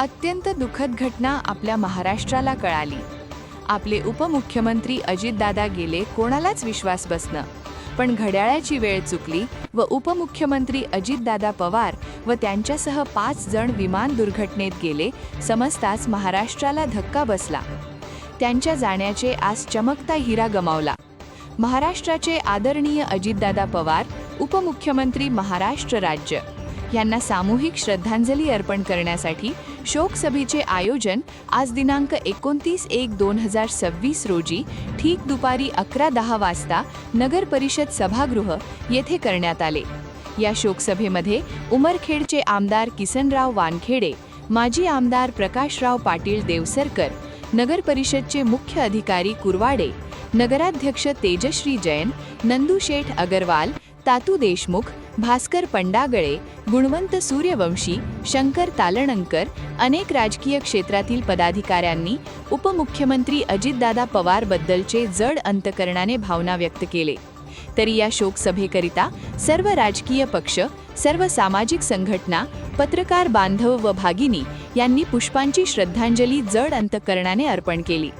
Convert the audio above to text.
घटना आपल्या महाराष्ट्राला कळाली. आपले उपमुख्यमंत्री अजितदादा गेले कोणालाच विश्वास बसणं पण घड्याळाची वेळ चुकली व उपमुख्यमंत्री अजितदादा पवार व त्यांच्यासह पाच जण विमान दुर्घटनेत गेले समजताच महाराष्ट्राला धक्का बसला. त्यांच्या जाण्याचे आज चमकता हिरा गमावला. महाराष्ट्राचे आदरणीय अजितदादा पवार उपमुख्यमंत्री महाराष्ट्र राज्य. यांना सामूहिक श्रद्धांजली अर्पण करण्यासाठी शोकसभेचे आयोजन आज दिनांक एकोणतीस एक दोन हजार सव्वीस रोजी ठीक दुपारी अकरा दहा वाजता नगर परिषद सभागृह येथे करण्यात आले. या शोकसभेमध्ये उमरखेडचे आमदार किसनराव वानखेडे माजी आमदार प्रकाशराव पाटील देवसरकर नगर परिषदचे मुख्य अधिकारी कुरवाडे नगराध्यक्ष तेजश्री जैन नंदू शेठ अगरवाल तातू देशमुख भास्कर पंडागळे गुणवंत सूर्यवंशी शंकर तालणंकर अनेक राजकीय क्षेत्रातील पदाधिकाऱ्यांनी उपमुख्यमंत्री अजितदादा पवारबद्दलचे जड अंतकरणाने भावना व्यक्त केले. तरी या शोकसभेकरिता सर्व राजकीय पक्ष सर्व सामाजिक संघटना पत्रकार बांधव व भागिनी यांनी पुष्पांची श्रद्धांजली जड अंतकरणाने अर्पण केली.